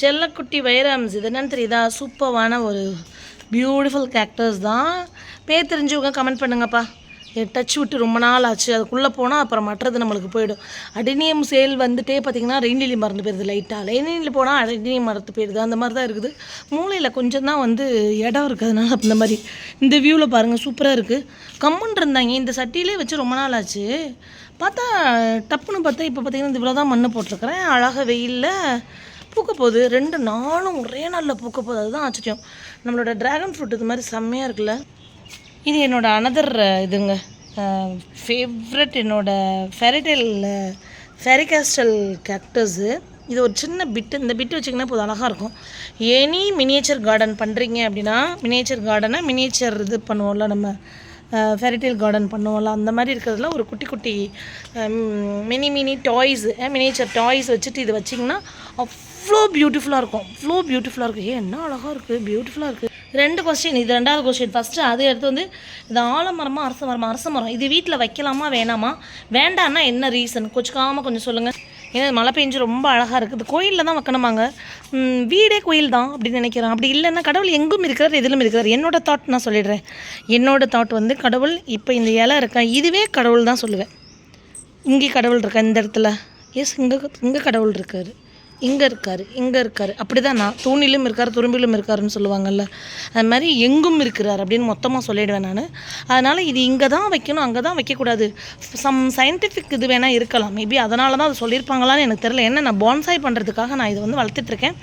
செல்லக்குட்டி வைரம்ஸ் இது என்னன்னு தெரியுதா? சூப்பரான ஒரு பியூட்டிஃபுல் கேக்டர்ஸ் தான். பேர் தெரிஞ்சவங்க கமெண்ட் பண்ணுங்கப்பா. டச் விட்டு ரொம்ப நாள் ஆச்சு. அதுக்குள்ளே போனால் அப்புறம் மற்றது நம்மளுக்கு போயிடும். அடினியம் சேல் வந்துட்டே பார்த்தீங்கன்னா ரெயின்லி மறந்து போயிடுது லைட்டாக ரெயின்லி போனால் அடினியம் மறந்து போயிடுது. அந்த மாதிரி தான் இருக்குது. மூளையில் கொஞ்சம் தான் வந்து இடம் இருக்கிறதுனால இந்த மாதிரி இந்த வியூவில் பாருங்கள் சூப்பராக இருக்குது கம்முன் இருந்தாங்க. இந்த சட்டியிலே வச்சு ரொம்ப நாள் ஆச்சு. பார்த்தா டப்புன்னு பார்த்தா இப்போ பார்த்தீங்கன்னா இவ்வளோ தான் மண் போட்டிருக்கிறேன். அழகாக வெயிலில் பூக்க போகுது ரெண்டு நாளும் ஒரே நாளில் பூக்க போகுது அதுதான் ஆச்சரியம். நம்மளோட ட்ராகன் ஃப்ரூட் இது மாதிரி செம்மையாக இருக்குல்ல. இது என்னோட அனதர் இதுங்க. ஃபேவரட் என்னோட ஃபெரிடெல் ஃபெரிகாஸ்டல் கேக்டஸு இது ஒரு சின்ன பிட்டு இந்த பிட்டு வச்சிங்கன்னா போதும் அழகாக இருக்கும். எனி மினியேச்சர் கார்டன் பண்ணுறீங்க அப்படின்னா மினியேச்சர் கார்டனை மினியேச்சர் இது பண்ணுவோம்ல நம்ம. ஃபெரிடைல் கார்டன் பண்ணுவோம்ல அந்த மாதிரி இருக்கிறதுல ஒரு குட்டி குட்டி mini mini toys miniature toys வச்சுட்டு இது வச்சிங்கன்னா அவ்வளோ பியூட்டிஃபுல்லாக இருக்கும். அவ்வளோ பியூட்டிஃபுல்லாக இருக்கும். ஏன் என்ன அழகாக இருக்குது பியூட்டிஃபுல்லாக இருக்குது ரெண்டு கொஸ்டின் இது ரெண்டாவது கொஸ்டின் ஃபஸ்ட்டு அது எடுத்து வந்து இது ஆலமரமாக அரச மரமா? அரச மரம். இது வீட்டில் வைக்கலாமா வேணாமா? வேண்டான்னா என்ன ரீசன் கொச்சுக்காமல் கொஞ்சம் சொல்லுங்கள் ஏன்னா மழை பெஞ்சு ரொம்ப அழகாக இருக்குது கோயிலில் தான் வைக்கணுமாங்க? வீடே கோயில் தான் அப்படின்னு நினைக்கிறேன் அப்படி இல்லைன்னா கடவுள் எங்கும் இருக்கிறார் எதிலும் இருக்கிறார். என்னோடய தாட் நான் சொல்லிடுறேன். என்னோடய தாட் வந்து கடவுள் இப்போ இந்த இலை இருக்கா இதுவே கடவுள் தான் சொல்லுவேன். இங்கே கடவுள் இருக்கா இந்த இடத்துல? எஸ் இங்கே இங்கே கடவுள் இருக்கார். இங்கே இருக்கார் இங்கே இருக்கார். அப்படி தான் நான் தூணிலும் இருக்கார் துரும்பிலும் இருக்காருன்னு சொல்லுவாங்கள்ல அது மாதிரி எங்கும் இருக்கிறார் அப்படின்னு மொத்தமாக சொல்லிடுவேன் நான். அதனால் இது இங்கே தான் வைக்கணும் அங்கே தான் வைக்கக்கூடாது. சம் சயின்டிஃபிக் இது வேணால் இருக்கலாம். மேபி அதனால தான் அது சொல்லியிருப்பாங்களான்னு எனக்கு தெரியல. என்ன நான் பான்சாய் பண்ணுறதுக்காக நான் இதை வந்து வளர்த்துட்ருக்கேன்.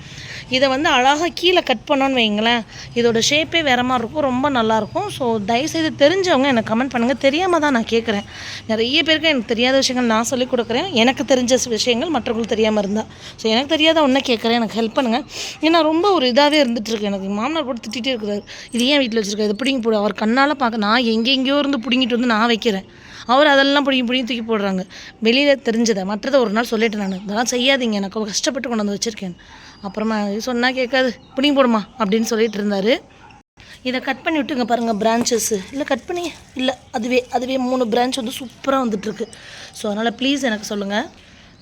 இதை வந்து அழகாக கீழே கட் பண்ணோன்னு வைங்களேன் இதோட ஷேப்பே வேறு மாதிரி இருக்கும் ரொம்ப நல்லாயிருக்கும் ஸோ தயவுசெய்து தெரிஞ்சவங்க எனக்கு கமெண்ட் பண்ணுங்கள் தெரியாமல் தான் நான் கேட்குறேன். நிறைய பேருக்கு எனக்கு தெரியாத விஷயங்கள் நான் சொல்லிக் கொடுக்குறேன். எனக்கு தெரிஞ்ச விஷயங்கள் மற்றவங்களுக்கு தெரியாமல் இருந்தால் ஸோ எனக்கு தெரியாத ஒன்றை கேட்குறேன் எனக்கு ஹெல்ப் பண்ணுங்கள் ஏன்னா ரொம்ப ஒரு இதாகவே இருந்துகிட்ருக்கு எனக்கு மாமனார் போட்டு திட்டிகிட்டே இருக்கிறாரு. இது ஏன் வீட்டில் வச்சுருக்கா இதை பிடிங்கி போடு. அவர் கண்ணால் பார்க்க நான் எங்கெங்கேயோ இருந்து பிடிங்கிட்டு வந்து நான் வைக்கிறேன். அவர் அதெல்லாம் பிடிங்கி பிடிங்கி தூக்கி போடுறாங்க. வெளியில் தெரிஞ்சதை மற்றதை ஒரு நாள் சொல்லிட்டேன் நான். இதெல்லாம் செய்யாதீங்க. எனக்கு கஷ்டப்பட்டு கொண்டு வந்து வச்சுருக்கேன். அப்புறமா சொன்னால் கேட்காது. பிடிங்கி போடுமா? அப்படின்னு சொல்லிட்டு இருந்தார். இதை கட் பண்ணி விட்டுங்க பாருங்கள் பிரான்ச்சஸ்ஸு இல்லை கட் பண்ணி இல்லை அதுவே அதுவே மூணு பிரான்ச் வந்து சூப்பராக வந்துட்டுருக்கு ஸோ அதனால் ப்ளீஸ் எனக்கு சொல்லுங்கள்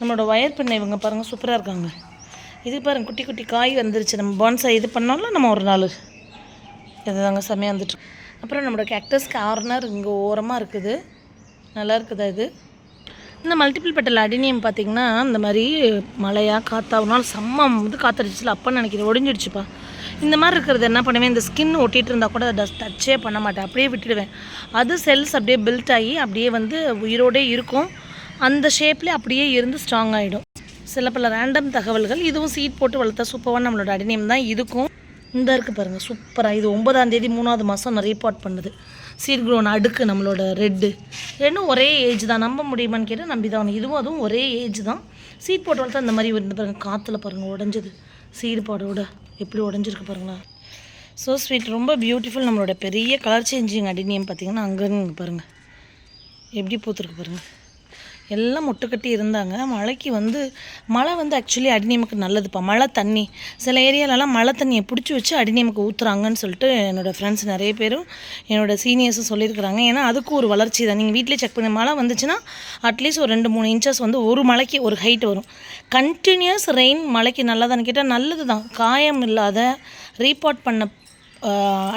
நம்மளோட ஒயர் பண்ண இவங்க பாருங்கள் சூப்பராக இருக்காங்க. இது பாருங்க குட்டி குட்டி காய் வந்துருச்சு. நம்ம பான்சாய் இது பண்ணோம்ல நம்ம ஒரு நாள். இதுதாங்க செம்மையாக வந்துட்டு அப்புறம் நம்மளோட கேக்டஸ் கார்னர் இங்கே ஓரமாக இருக்குது. நல்லா இருக்குதா இது? இந்த மல்டிபிள் பெட்டல் அடினியம் பார்த்தீங்கன்னா இந்த மாதிரி மழையாக காற்றா ஒரு நாள் செம்ம வந்து காத்தடிச்சுல அப்போ நினைக்கிறேன் ஒடிஞ்சிடுச்சுப்பா. இந்த மாதிரி இருக்கிறது என்ன பண்ணுவேன் இந்த ஸ்கின் ஒட்டிகிட்டு இருந்தால் கூட அதை டச்சே பண்ண மாட்டேன். அப்படியே விட்டுடுவேன். அது செல்ஸ் அப்படியே பில்ட் ஆகி அப்படியே வந்து உயிரோடே இருக்கும். அந்த ஷேப்லேயே அப்படியே இருந்து ஸ்ட்ராங் ஆகிடும் சில பல ரேண்டம் தகவல்கள். இதுவும் சீட் போட்டு வளர்த்தா சூப்பராக நம்மளோட அடிநேம் தான் இதுக்கும். இந்த இருக்குது பாருங்கள் சூப்பராக இது ஒன்பதாம் தேதி மூணாவது மாதம் ரீபார்ட் பண்ணுது. சீட் க்ரோன் அடுக்கு நம்மளோட ரெட்டு ரெண்டும் ஒரே ஏஜ் தான். நம்ப முடியுமான்னு கேட்டால் நம்பி தான் இதுவும் அதுவும் ஒரே ஏஜ் தான். சீட் போட்டு வளர்த்தா இந்த மாதிரி இருந்து பாருங்கள் காற்றுல பாருங்கள் உடஞ்சது. சீடு எப்படி உடஞ்சிருக்கு பாருங்களா. ஸோ ஸ்வீட் ரொம்ப பியூட்டிஃபுல் நம்மளோட பெரிய கலர் சேஞ்சிங் அடிநியம் பார்த்திங்கன்னா அங்கே பாருங்கள் எப்படி பூத்துருக்கு பாருங்கள் எல்லாம் மொட்டு கட்டி இருந்தாங்க. மழைக்கு வந்து மழை வந்து ஆக்சுவலி அடிநியமுக்கு நல்லதுப்பா. மழை தண்ணி. சில ஏரியாலலாம் மழை தண்ணியை பிடிச்சி வச்சு அடிநியமுக்கு ஊற்றுறாங்கன்னு சொல்லிட்டு என்னோடய ஃப்ரெண்ட்ஸ் நிறைய பேரும் என்னோடய சீனியர்ஸும் சொல்லியிருக்கிறாங்க. ஏன்னா அதுக்கு ஒரு வளர்ச்சி தான். நீங்கள் வீட்டிலே செக் பண்ணி மழை வந்துச்சுன்னா அட்லீஸ்ட் ஒரு ரெண்டு மூணு இன்ச்சஸ் வந்து ஒரு மலைக்கு ஒரு ஹைட் வரும். கண்டினியூஸ் ரெயின் மழைக்கு நல்லதான்னு கேட்டால் நல்லது தான் காயம் இல்லாத ரீபார்ட் பண்ண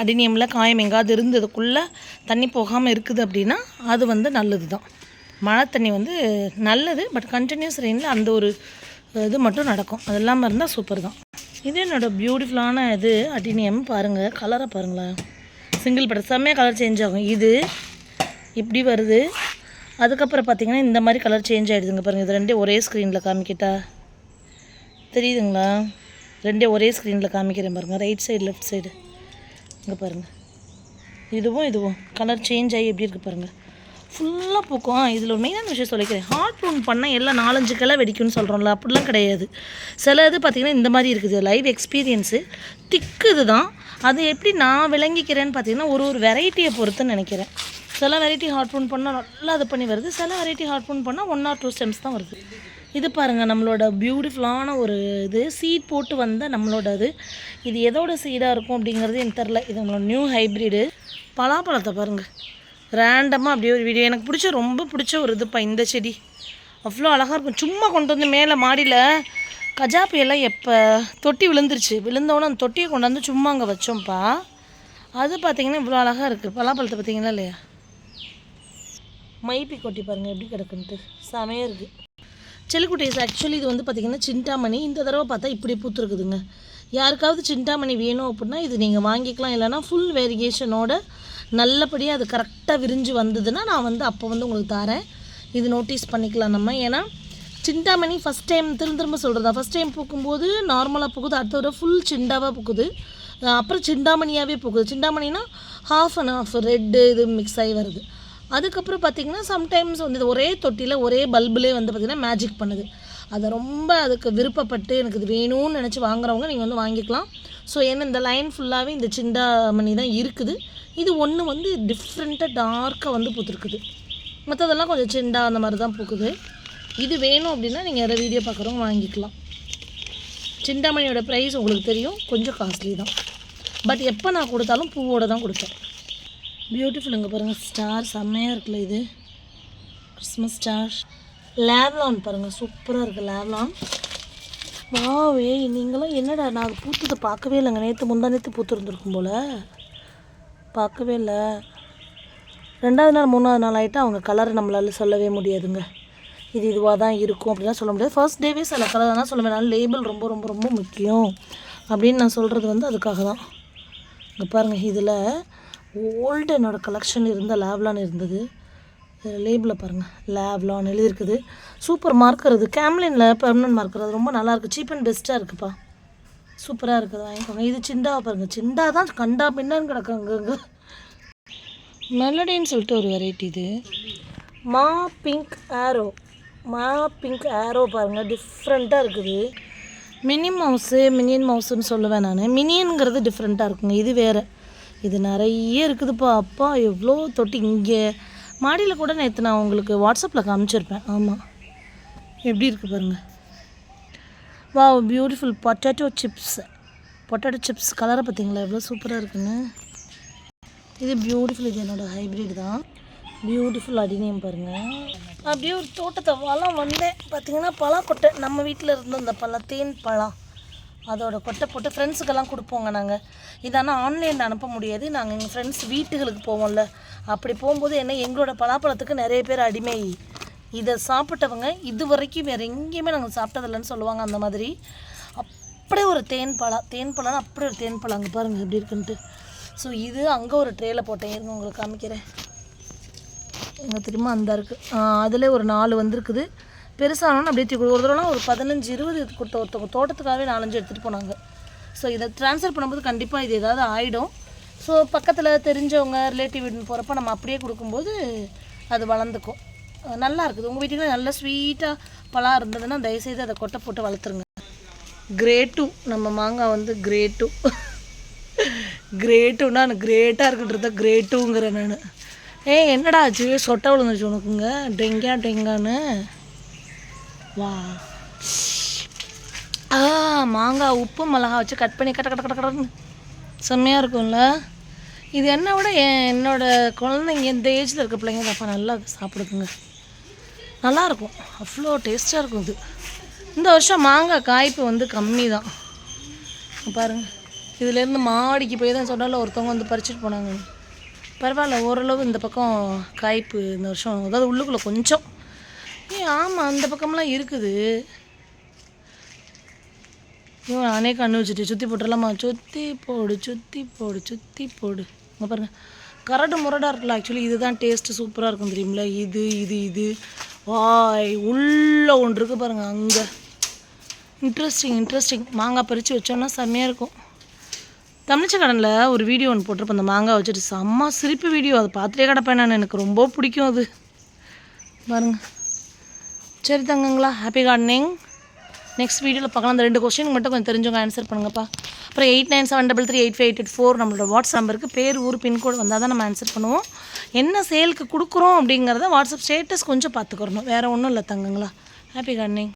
அடினியமில் காயம் எங்காவது இருந்ததுக்குள்ளே தண்ணி போகாமல் இருக்குது அப்படின்னா அது வந்து நல்லது தான் மழை தண்ணி வந்து நல்லது பட் கண்டினியூஸ் ரெயினில் அந்த ஒரு இது மட்டும் நடக்கும். அது இல்லாமல் இருந்தால் சூப்பர் தான். இது என்னோடய பியூட்டிஃபுல்லான இது அட்டினியம் பாருங்கள் கலரை பாருங்களேன் சிங்கிள் படம் செம்மையாக கலர் சேஞ்ச் ஆகும். இது இப்படி வருது. அதுக்கப்புறம் பார்த்திங்கன்னா இந்த மாதிரி கலர் சேஞ்ச் ஆகிடுதுங்க பாருங்கள் இது ரெண்டே ஒரே ஸ்க்ரீனில் காமிக்கிட்டா. தெரியுதுங்களா? ரெண்டே ஒரே ஸ்க்ரீனில் காமிக்கிறேன் பாருங்கள் ரைட் சைடு லெஃப்ட் சைடு இங்கே பாருங்கள் இதுவும் இதுவும். கலர் சேஞ்ச் ஆகி எப்படி இருக்குது பாருங்கள் ஃபுல்லாக பூக்கும். இதில் ஒரு மெயினான விஷயம் சொல்லிக்கிறேன். ஹார்ட் ப்ரூன் பண்ணால் எல்லாம் நாலஞ்சு கிளை வெடிக்கும்னு சொல்கிறோம்ல அப்படிலாம் கிடையாது. சில இது பார்த்திங்கன்னா இந்த மாதிரி இருக்குது. லைவ் எக்ஸ்பீரியன்ஸு திக்கு இது தான் அது எப்படி நான் விளங்கிக்கிறேன்னு பார்த்தீங்கன்னா ஒரு ஒரு வெரைட்டியை பொறுத்துன்னு நினைக்கிறேன். சில வெரைட்டி ஹார்ட் ப்ரூன் பண்ணால் நல்லா இது பண்ணி வருது. சில வெரைட்டி ஹார்ட் ப்ரூன் பண்ணால் ஒன் ஆர் டூ ஸ்டெம்ஸ் தான் வருது. இது பாருங்கள் நம்மளோட பியூட்டிஃபுல்லான ஒரு இது. சீட் போட்டு வந்த நம்மளோட இது. இது எதோட சீடாக இருக்கும் அப்படிங்கிறது எனக்கு தெரில இது நம்மளோட நியூ ஹைப்ரிடு பலாப்பழத்தை பாருங்கள் ரேண்டமாக அப்படியே ஒரு வீடியோ எனக்கு பிடிச்ச ரொம்ப பிடிச்ச ஒரு இதுப்பா இந்த செடி. அவ்வளோ அழகாக இருக்கும். சும்மா கொண்டு வந்து மேலே மாடியில் கஜா எல்லாம் எப்போ தொட்டி விழுந்துருச்சு. விழுந்தோடனே அந்த தொட்டியை கொண்டாந்து சும்மா அங்கே வச்சோம்ப்பா அது பார்த்தீங்கன்னா இவ்வளோ அழகாக இருக்குது பலாப்பழத்தை பார்த்தீங்களா இல்லையா? மைப்பி கொட்டி பாருங்கள் எப்படி கிடக்குன்ட்டு. செமையாக இருக்குது செல்லுக்குட்டீஸ் ஆக்சுவலி இது வந்து பார்த்திங்கன்னா சிண்டாமணி இந்த தடவை பார்த்தா இப்படி பூத்துருக்குதுங்க. யாருக்காவது சிண்டாமணி வேணும் அப்படின்னா இது நீங்கள் வாங்கிக்கலாம். இல்லைன்னா ஃபுல் வேரியேஷனோட நல்லபடியாக அது கரெக்டாக விரிஞ்சு வந்ததுன்னா நான் வந்து அப்போ வந்து உங்களுக்கு தரேன் இது நோட்டீஸ் பண்ணிக்கலாம் நம்ம. ஏன்னா சிண்டாமணி ஃபஸ்ட் டைம் திரும்ப திரும்ப சொல்கிறதா ஃபஸ்ட் டைம் பூக்கும்போது நார்மலாக பூக்குது அடுத்த தடவை ஃபுல் சிண்டாவாக பூக்குது. அப்புறம் சிண்டாமணியாகவே பூக்குது. சிண்டாமணினா ஹாஃப் அண்ட் ஆஃப் ரெட்டு இது மிக்ஸ் ஆகி வருது. அதுக்கப்புறம் பார்த்திங்கன்னா சம்டைம்ஸ் வந்து இது ஒரே தொட்டியில் ஒரே பல்புலேயே வந்து பார்த்திங்கன்னா மேஜிக் பண்ணுது. அதை ரொம்ப அதுக்கு விருப்பப்பட்டு எனக்கு இது வேணும்னு நினச்சி வாங்குறவங்க நீங்கள் வந்து வாங்கிக்கலாம். ஸோ ஏன்னா இந்த லைன் ஃபுல்லாகவே இந்த சிண்டாமணி தான் இருக்குது. இது ஒன்று வந்து டிஃப்ரெண்ட்டாக டார்க்காக வந்து பூத்துருக்குது. மற்றதெல்லாம் கொஞ்சம் சிண்டா அந்த மாதிரி தான் பூக்குது. இது வேணும் அப்படின்னா நீங்கள் யாராவது வீடியோ பார்க்குறவங்க வாங்கிக்கலாம். சிண்டாமணியோட ப்ரைஸ் உங்களுக்கு தெரியும். கொஞ்சம் காஸ்ட்லி தான். பட் எப்போ நான் கொடுத்தாலும் பூவோட தான் கொடுப்பேன். பியூட்டிஃபுல் இங்கே பாருங்கள் ஸ்டார் செம்மையாக இருக்குல்ல இது. கிறிஸ்மஸ் ஸ்டார் லேவ்லான் பாருங்கள் சூப்பராக இருக்குது லேவ்லான் வாவே நீங்களாம் என்னடா நான் அது பூத்ததை பார்க்கவே இல்லைங்க. நேற்று முந்தா நேற்று பூத்துருந்துருக்கும் போல். பார்க்கவே இல்லை. ரெண்டாவது நாள் மூணாவது நாள் ஆகிட்டு அவங்க கலரை நம்மளால் சொல்லவே முடியாதுங்க. இது இதுவாக தான் இருக்கும் அப்படிலாம் சொல்ல முடியாது. ஃபர்ஸ்ட் டேவே சில கலர் தான் சொல்ல முடியாது லேபிள் ரொம்ப ரொம்ப ரொம்ப முக்கியம். அப்படின்னு நான் சொல்கிறது வந்து அதுக்காக தான். இங்கே பாருங்கள் இதில் ஓல்டு என்னோடய கலெக்ஷன் இருந்த லேவ்லான் இருந்தது. லேபிளில் பாருங்கள் லேப்லான்னு எழுதியிருக்குது. சூப்பர் மார்க்கர் இது கேம்லினில் பெர்மனன்ட் மார்க்கர் அது ரொம்ப நல்லாயிருக்கு சீப் அண்ட் பெஸ்ட்டாக இருக்குப்பா. சூப்பராக இருக்குது. வாங்கிக்கோங்க. இது சிண்டாவை பாருங்கள் சிண்டா தான் கண்டா பின்னான்னு கிடக்குங்க அங்கங்கே மெலடின்னு சொல்லிட்டு ஒரு வெரைட்டி இது. மா பிங்க் ஆரோ மா பிங்க் ஆரோ பாருங்கள் டிஃப்ரெண்ட்டாக இருக்குது. மினி மவுஸு மினியன் மவுஸுன்னு சொல்லுவேன் நான். மினியனுங்கிறது டிஃப்ரெண்ட்டாக இருக்குங்க. இது வேறு. இது நிறைய இருக்குதுப்பா. அப்பா எவ்வளோ தொட்டி இங்கே. மாடியில் கூட நேற்று நான் உங்களுக்கு வாட்ஸ்அப்பில் காமிச்சிருப்பேன். ஆமாம் எப்படி இருக்குது பாருங்கள் wow beautiful potato chips potato chips கலரை பார்த்தீங்களா எவ்வளோ சூப்பராக இருக்குன்னு. இது பியூட்டிஃபுல் இது என்னோட ஹைப்ரிட் தான். பியூட்டிஃபுல் அடினியம் பாருங்கள் அப்படியே ஒரு தோட்டத்தை வளம் வந்தேன். பார்த்தீங்கன்னா பலாக்கொட்டை. நம்ம வீட்டில் இருந்த அந்த பழம் தேன் பழம். அதோட கொட்டை போட்டு ஃப்ரெண்ட்ஸுக்கெல்லாம் கொடுப்போங்க நாங்கள் இதனால் ஆன்லைனில் அனுப்ப முடியாது. நாங்கள் எங்கள் ஃப்ரெண்ட்ஸ் வீட்டுகளுக்கு போவோம்ல. அப்படி போகும்போது என்ன எங்களோட பலாப்பழத்துக்கு நிறைய பேர் அடிமை. இதை சாப்பிட்டவங்க இது வரைக்கும் வேறு எங்கேயுமே நாங்கள் சாப்பிட்டதில்லைன்னு சொல்லுவாங்க அந்த மாதிரி. அப்படியே ஒரு தேன் பழம் தேன் பழம்னா அப்படியே ஒரு தேன் பழம் அங்கே பாருங்கள் எப்படி இருக்குன்ட்டு. ஸோ இது அங்கே ஒரு ட்ரேயில் போட்டேன். இருங்க உங்களுக்கு காமிக்கிறேன். எங்கே தெரியுமா அந்த இருக்குது அதில் ஒரு நாலு வந்திருக்குது. பெருசானோன்னு அப்படியே தூக்கி ஒரு தடவைலாம் ஒரு பதினஞ்சு இருபது கொடுத்த ஒருத்தவங்க தோட்டத்துக்காகவே நாலஞ்சு எடுத்துகிட்டு போனாங்க. ஸோ இதை ட்ரான்ஸ்ஃபர் பண்ணும்போது கண்டிப்பாக இது ஏதாவது ஆகிடும் ஸோ பக்கத்தில் தெரிஞ்சவங்க ரிலேட்டிவ் வீடு போகிறப்ப நம்ம அப்படியே கொடுக்கும்போது அது வளர்ந்துக்கும். நல்லா இருக்குது. உங்கள் வீட்டுக்கு நல்ல ஸ்வீட்டாக பழம் இருந்ததுன்னா தயவுசெய்து அதை கொட்டை போட்டு வளர்த்துருங்க. கிரேட்டு நம்ம மாங்காய் வந்து கிரேட்டு கிரேட்டுன்னா எனக்கு கிரேட்டாக இருக்குன்றத கிரேட்டுங்கிறேன் நான். ஏய் என்னடா ஆச்சு? சொட்டை விழுந்துச்சு உனக்குங்க. டெங்கா டெங்கான்னு. வா. ஆ மாங்காய் உப்பு மிளகா வச்சு கட் பண்ணி கட்ட கட்ட கட்ட கடன்னு. செம்மையாக இருக்கும்ல. இது என்ன விட என் என்னோட குழந்தைங்க இந்த ஏஜில் இருக்க பிள்ளைங்க தப்பா நல்லா சாப்பிடுக்குங்க சாப்பிடுதுங்க. நல்லா இருக்கும். அவ்வளோ டேஸ்ட்டாக இருக்கும் இது. இந்த வருஷம் மாங்காய் காய்ப்பு வந்து கம்மி தான் பாருங்கள் இதுலேருந்து மாடிக்கு போய் தான் சொன்னால ஒருத்தவங்க வந்து பறிச்சுட்டு போனாங்க. பரவாயில்ல ஓரளவு இந்த பக்கம் காய்ப்பு இந்த வருஷம். அதாவது உள்ளுக்குள்ளே கொஞ்சம் ஏ ஆமாம் அந்த பக்கம்லாம் இருக்குது. ஐயோ நானே கண்ணு வச்சுட்டு சுற்றி போட்டுடலாமா சுற்றி போடு சுற்றி போடு சுற்றி போடு. இங்கே பாருங்கள் கரடு முரடாக இருக்குல்ல ஆக்சுவலி இதுதான் டேஸ்ட்டு சூப்பராக இருக்கும் தெரியுமில இது இது இது. வாய் உள்ளே ஒன்று இருக்குது பாருங்கள் அங்கே. இன்ட்ரெஸ்டிங் இன்ட்ரெஸ்டிங் மாங்காய் பறித்து வச்சோன்னா செம்மையாக இருக்கும். தமிழ்ச்சி கடனில் ஒரு வீடியோ ஒன்று போட்டிருப்பேன். அந்த மாங்காய் வச்சுட்டு செம்ம சிரிப்பு வீடியோ அதை பார்த்துட்டே கிடப்பேன் நான். எனக்கு ரொம்ப பிடிக்கும் அது. பாருங்கள் சரி தங்கங்களா ஹாப்பி கார்டனிங் நெக்ஸ்ட் வீடியோவில் பார்க்கலாம். அந்த ரெண்டு கொஸ்டின் மட்டும் கொஞ்சம் தெரிஞ்சவங்க ஆன்சர் பண்ணுங்கப்பா. அப்புறம் eight nine seven double three eight five eight eight four நம்மளோட வாட்ஸ்அப் நம்பருக்கு பேர் ஊர் பின்கோடு வந்தால் தான் நம்ம ஆன்சர் பண்ணுவோம். என்ன சேலுக்கு கொடுக்குறோம் அப்படிங்கிறத வாட்ஸ்அப் ஸ்டேட்டஸ் கொஞ்சம் பார்த்துக்கிறணும். வேறு ஒன்றும் இல்லை தங்கங்களா. Happy gardening